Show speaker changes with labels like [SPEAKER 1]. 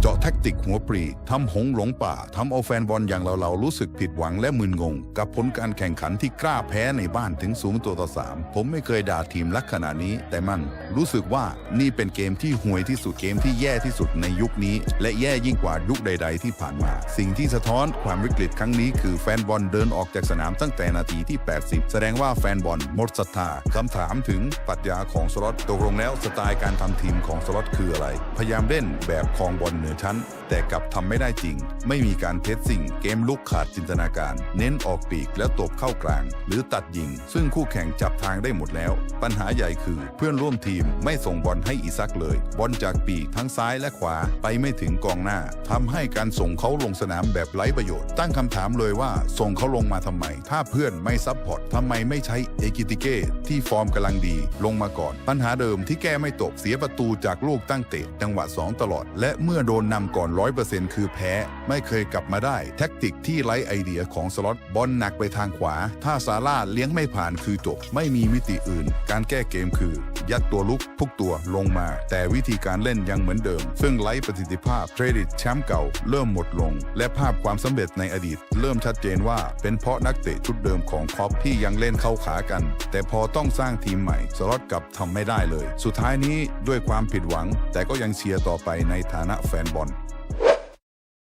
[SPEAKER 1] เจาะแท็กติกหัวปรีทำหงหลงป่าทำเอาแฟนบอลอย่างเราเราๆรู้สึกผิดหวังและมึนงง กับผลการแข่งขันที่กล้าแพ้ในบ้านถึงสูงตัวต่อสามผมไม่เคยด่าทีมลักขนาดนี้ แต่มันรู้สึกว่านี่เป็นเกมที่ห่วยที่สุดเกมที่แย่ที่สุดในยุคนี้ และแย่ยิ่งกว่ายุคใด ๆ ที่ผ่านมา สิ่งที่สะท้อนความวิกฤตครั้งนี้คือแฟนบอลเดินออกจากสนามตั้งแต่นาทีที่ 80 แสดงว่าแฟนบอลหมดศรัทธาคำถามถึงปรัชญาของสล็อตตกลงแล้วสไตล์การทำทีมของสล็อตคืออะไร พยายามเล่นแบบครองบอลเหนือชั้นแต่กลับทำไม่ได้จริง ไม่มีการเพสซิ่ง เกมลุกขาดจินตนาการ เน้นออกปีกแล้วตบเข้ากลาง หรือตัดยิง ซึ่งคู่แข่งจับทางได้หมดแล้ว ปัญหาใหญ่คือเพื่อนร่วมทีมไม่ส่งบอลให้อีซักเลย บอลจากปีกทั้งซ้ายและขวาไปไม่ถึงกองหน้าทำให้การส่งเขาลงสนามแบบไร้ประโยชน์ ตั้งคำถามเลยว่าส่งเขาลงมาทำไม ถ้าเพื่อนไม่ซับพอร์ตทำไมไม่ใช้เอกิติเก้ที่ฟอร์มกำลังดี ลงมาก่อน ปัญหาเดิมที่แก้ไม่ตกเสียประตูจากลูกตั้งเตะจังหวะ 2 ตลอด และเมื่อโดนนำก่อน 100%คือแพ้ ไม่เคยกลับมาได้ แท็กติกที่ไร้ไอเดียของสล็อตบอลหนักไปทางขวา ถ้าซาร่าเลี้ยงไม่ผ่านคือจบ ไม่มีมิติอื่น การแก้เกมคือ ยัดตัวลุกทุกตัวลงมา แต่วิธีการเล่นยังเหมือนเดิม ซึ่งไร้ประสิทธิภาพเครดิตแชมป์เก่าเริ่มหมดลง และภาพความสำเร็จในอดีต เริ่มชัดเจนว่าเป็นเพราะนักเตะชุดเดิมของครอปที่ยังเล่นเข้าขากัน แต่พอต้องสร้างทีมใหม่สล็อตกลับทำไม่ได้เลย สุดท้ายนี้ด้วยความผิดหวัง แต่ก็ยังเชียร์ต่อไปในฐานะแฟนบอล